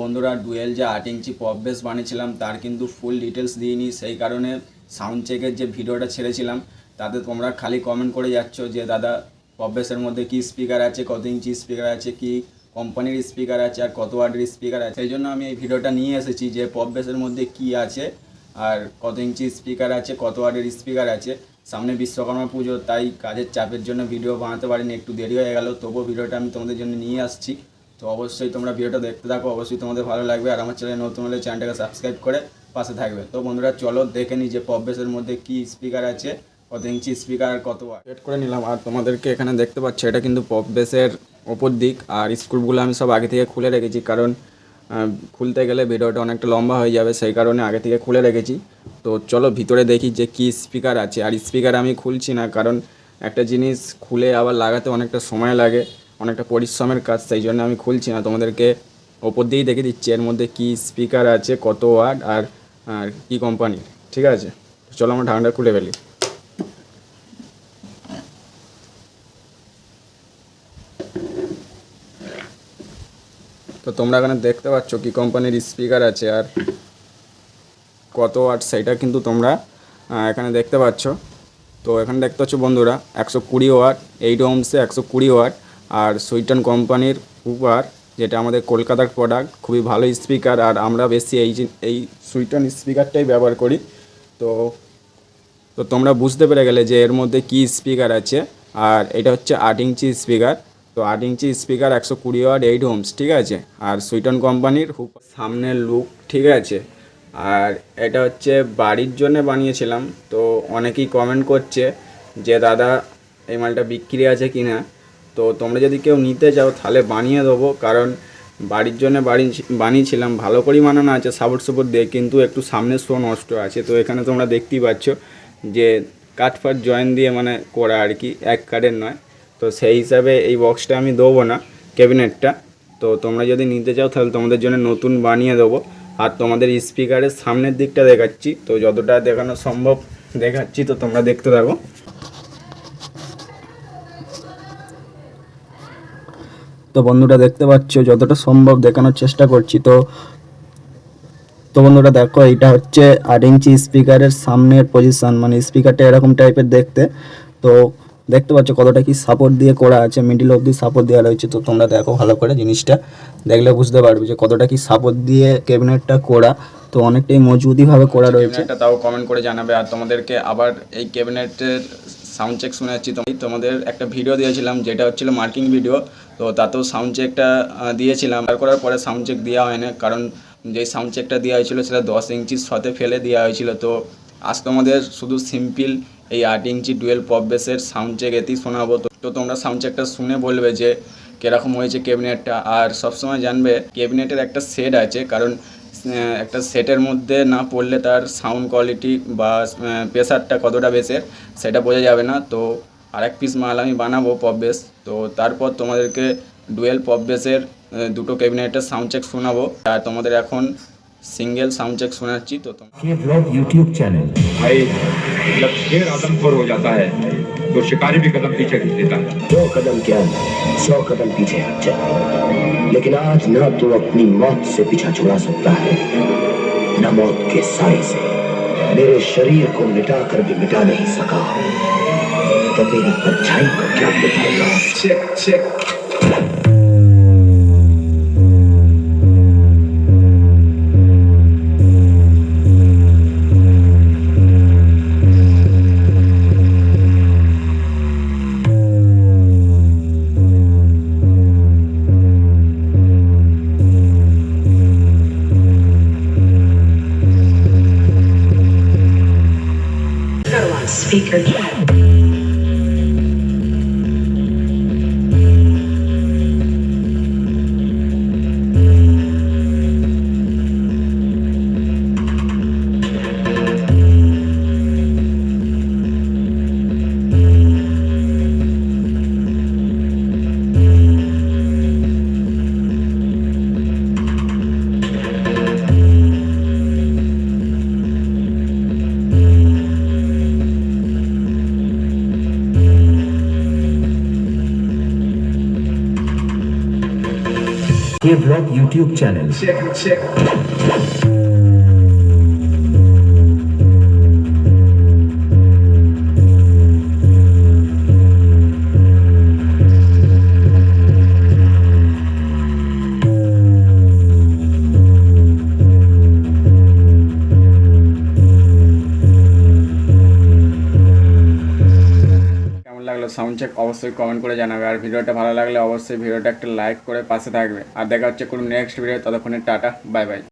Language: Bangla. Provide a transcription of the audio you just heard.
বন্ধুরা, ডুয়েল যে আট ইঞ্চি পপ বেস বানিয়েছিলাম, তার কিন্তু ফুল ডিটেলস দিইনি। সেই কারণে সাউন্ড চেকের যে ভিডিওটা ছেড়েছিলাম, তাতে তোমরা খালি কমেন্ট করে যাচ্ছ যে, দাদা পপ বেসের মধ্যে কী স্পিকার আছে, কত ইঞ্চি স্পিকার আছে, কি কোম্পানির স্পিকার আছে, আর কত ওয়ার্ডের স্পিকার আছে? সেই জন্য আমি এই ভিডিওটা নিয়ে এসেছি যে পপ বেসের মধ্যে কি আছে, আর কত ইঞ্চি স্পিকার আছে, কত ওয়ার্ডের স্পিকার আছে। সামনে বিশ্বকর্মা পুজো, তাই কাজের চাপের জন্য ভিডিও বানাতে পারিনি, একটু দেরি হয়ে গেল। তবুও ভিডিওটা আমি তোমাদের জন্য নিয়ে আসছি। তো অবশ্যই তোমরা ভিডিওটা দেখতে থাকো, অবশ্যই তোমাদের ভালো লাগবে। আর আমার চ্যানেল নতুন হলে চ্যানেলটাকে সাবস্ক্রাইব করে পাশে থাকবে। তো বন্ধুরা, চলো দেখে নিই যে পপ বেসের মধ্যে কি স্পিকার আছে। কত ইঞ্চি স্পিকার কত সেট করে নিলাম। আর তোমাদেরকে এখানে দেখতে পাচ্ছ, এটা কিন্তু পপ বেসের ওপর দিক। আর স্ক্রুপগুলো আমি সব আগে থেকে খুলে রেখেছি, কারণ খুলতে গেলে ভিডিওটা অনেকটা লম্বা হয়ে যাবে, সেই কারণে আগে থেকে খুলে রেখেছি। তো চলো ভিতরে দেখি যে কি স্পিকার আছে। আর স্পিকার আমি খুলছি না, কারণ একটা জিনিস খুলে আবার লাগাতে অনেকটা সময় লাগে। অনেকটা পরিশ্রমের কাজ, সেই জন্য আমি খুলছি না। তোমাদেরকে ওপর দিয়েই দেখে দিচ্ছি, এর মধ্যে কি স্পিকার আছে, কত ওয়াট আর আর কী কোম্পানির ঠিক আছে? চলো আমরা ঢাকনাটা খুলে ফেলি। তো তোমরা এখানে দেখতে পাচ্ছ কি কোম্পানির স্পিকার আছে আর কত ওয়াট, সেটা কিন্তু তোমরা এখানে দেখতে পাচ্ছ। তো এখানে দেখতে পাচ্ছ বন্ধুরা, একশো কুড়ি ওয়াট, এইট ওমসে একশো কুড়ি ওয়াট আর সুইটন কোম্পানির উপার যেটা আমাদের কলকাতার প্রোডাক্ট খুবই ভালো স্পিকার আর আমরা বেশি এই এই সুইটন স্পিকারটাই ব্যবহার করি। তো তো তোমরা বুঝতে পেরে গেলে যে এর মধ্যে কি স্পিকার আছে, আর এটা হচ্ছে আট ইঞ্চি স্পিকার তো আট ইঞ্চি স্পিকার একশো কুড়ি ওয়াট এইট হোমস ঠিক আছে? আর সুইটন কোম্পানির হুক সামনের লুক ঠিক আছে? আর এটা হচ্ছে বাড়ির জন্য বানিয়েছিলাম, তো অনেকেই কমেন্ট করছে যে, দাদা, এই মালটা বিক্রি আছে কি না তো তোমরা যদি কেউ নিতে চাও, তাহলে বানিয়ে দেবো। কারণ বাড়ির জন্য বাড়ি বানিয়েছিলাম, ভালো করেই বানানো আছে সাপোর্ট সাপোর্ট দিয়ে, কিন্তু একটু সামনের শো নষ্ট আছে। তো এখানে তোমরা দেখতেই পাচ্ছ যে কাঠ ফাট জয়েন দিয়ে মানে করা আর কি, এক কাঠের নয়। তো সেই হিসাবে এই বক্সটা আমি দেবো না, ক্যাবিনেটটা। তো তোমরা যদি নিতে চাও, তাহলে তোমাদের জন্য নতুন বানিয়ে দেবো। আর তোমাদের স্পিকারের সামনের দিকটা দেখাচ্ছি। তো যতটা দেখানো সম্ভব দেখাচ্ছি, তো তোমরা দেখতে থাকো। তো বন্ধুরা দেখতে পাচ্ছ, যতটা সম্ভব দেখানোর চেষ্টা করছি। তো তো বন্ধুরা দেখো এটা হচ্ছে আট ইঞ্চি স্পিকারের সামনের পজিশন মানে স্পিকারটা এরকম টাইপের দেখতে। তো দেখতে পাচ্ছ কতটা কি সাপোর্ট দিয়ে করা আছে মিডিল অবধি সাপোর্ট দেওয়া রয়েছে। তো তোমরা দেখো ভালো করে জিনিসটা, দেখলে বুঝতে পারবে যে কতটা কি সাপোর্ট দিয়ে ক্যাবিনেটটা করা। তো অনেকটাই মজবুতিভাবে করা রয়েছে। তাও কমেন্ট করে জানাবে। আর তোমাদেরকে আবার এই ক্যাবিনেটের সাউন্ড চেক শুনে যাচ্ছি। তো তোমাদের একটা ভিডিও দিয়েছিলাম, যেটা হচ্ছিল মার্কিং ভিডিও তো তাতেও সাউন্ড চেকটা দিয়েছিলাম। আর করার পরে সাউন্ড চেক দেওয়া হয় না কারণ যে সাউন্ড চেকটা দেওয়া হয়েছিল সেটা দশ ইঞ্চির সাথে ফেলে দেওয়া হয়েছিল। তো আজকে আমাদের শুধু সিম্পল এই আট ইঞ্চি ডুয়েল পপ বেসের সাউন্ড চেক এতেই শোনাবো। তো তোমরা সাউন্ড চেকটা শুনে বলবে যে কীরকম হয়েছে ক্যাবিনেটটা আর সবসময় জানবে ক্যাবিনেটের একটা সেট আছে, কারণ একটা সেটের মধ্যে না পড়লে তার সাউন্ড কোয়ালিটি বা প্রেসারটা কতটা বেসের সেটা বোঝা যাবে না। তো আরেক পিস মাল আমি বানাবো পপ বেস তো তারপর তোমাদেরকে ডুয়েল পপ বেসের দুটো ক্যাবিনেটের সাউন্ড চেক শোনাবো। আর তোমাদের এখন सिंगल साउंड चेक सुना चाहिए तो, तुम के ब्लॉग यूट्यूब चैनल भाई मतलब जब शेर आदमखोर हो जाता है। तो शिकारी भी कदम पीछे खींच लेता है। दो कदम क्या सौ कदम पीछे हट जाए लेकिन आज ना तो अपनी मौत से पीछा छुड़ा सकता है। ना मौत के साय से। मेरे शरीर को मिटा कर भी मिटा नहीं सका। तो तेरी परछाई को क्या मिटाएगा? Check check. Speaker. Video blog YouTube channel sound check অবশ্যই কমেন্ট করে জানাবে। আর ভিডিওটা ভালো লাগলে অবশ্যই ভিডিওটা একটা লাইক করে পাশে থাকবে। আর দেখা হচ্ছে কোনো নেক্সট ভিডিও ততক্ষণে টাটা বাই বাই